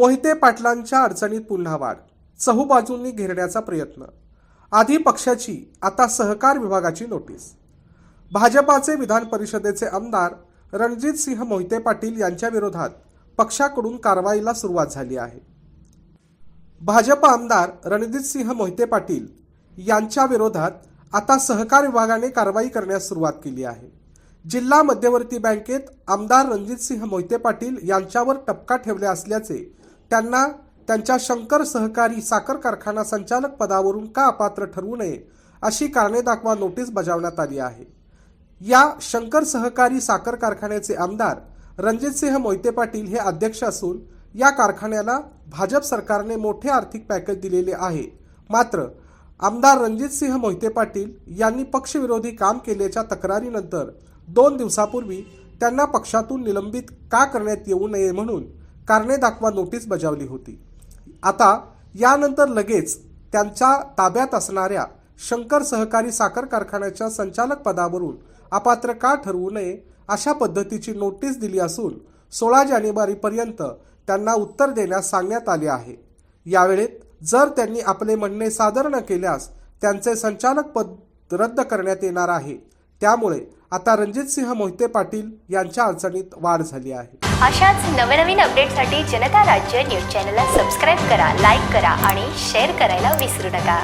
मोहिते पाटलांच्या अडचणीत पुन्हा वाढ. चहूबाजूंनी घेरण्याचा प्रयत्न. आधी पक्षाची आता सहकार विभागाची नोटीस. भाजपाचे विधान परिषदेचे आमदार रणजित सिंह मोहिते पाटील यांच्या विरोधात पक्षाकडून कारवाईला सुरुवात झाली आहे. भाजप आमदार रणजित सिंह मोहिते पाटील यांच्या विरोधात आता सहकार विभागाने कारवाई करण्यास सुरुवात केली आहे. जिल्हा मध्यवर्ती बँकेत आमदार रणजित सिंह मोहिते पाटील यांच्यावर टपका ठेवले असल्याचे त्यांना त्यांच्या शंकर सहकारी साखर कारखाना संचालक पदावरून का अपात्र ठरवू नये अशी कारणे दाखवा नोटीस बजावण्यात आली आहे. या शंकर सहकारी साखर कारखान्याचे आमदार रणजितसिंह मोहिते पाटील हे अध्यक्ष असून या कारखान्याला भाजप सरकारने मोठे आर्थिक पॅकेज दिलेले आहे. मात्र आमदार रणजितसिंह मोहिते पाटील यांनी पक्षविरोधी काम केल्याच्या तक्रारीनंतर दोन दिवसापूर्वी त्यांना पक्षातून निलंबित का करण्यात येऊ नये म्हणून कारणे दाखवा नोटीस बजावली होती. आता यानंतर लगेच त्यांच्या ताब्यात असणाऱ्या शंकर सहकारी साखर कारखान्याच्या संचालक पदावरून अपात्र का ठरवू नये अशा पद्धतीची नोटीस दिली असून सोळा जानेवारीपर्यंत त्यांना उत्तर देण्यास सांगण्यात आले आहे. यावेळेत जर त्यांनी आपले म्हणणे सादर न केल्यास त्यांचे संचालक पद रद्द करण्यात येणार आहे. त्यामुळे आता रणजितसिंह मोहिते पाटील यांच्या अडचणीत वाढ झाली आहे. अशाच नवनवीन अपडेटसाठी जनता राज्य न्यूज चॅनलला सबस्क्राईब करा लाईक करा आणि शेअर करायला विसरू नका.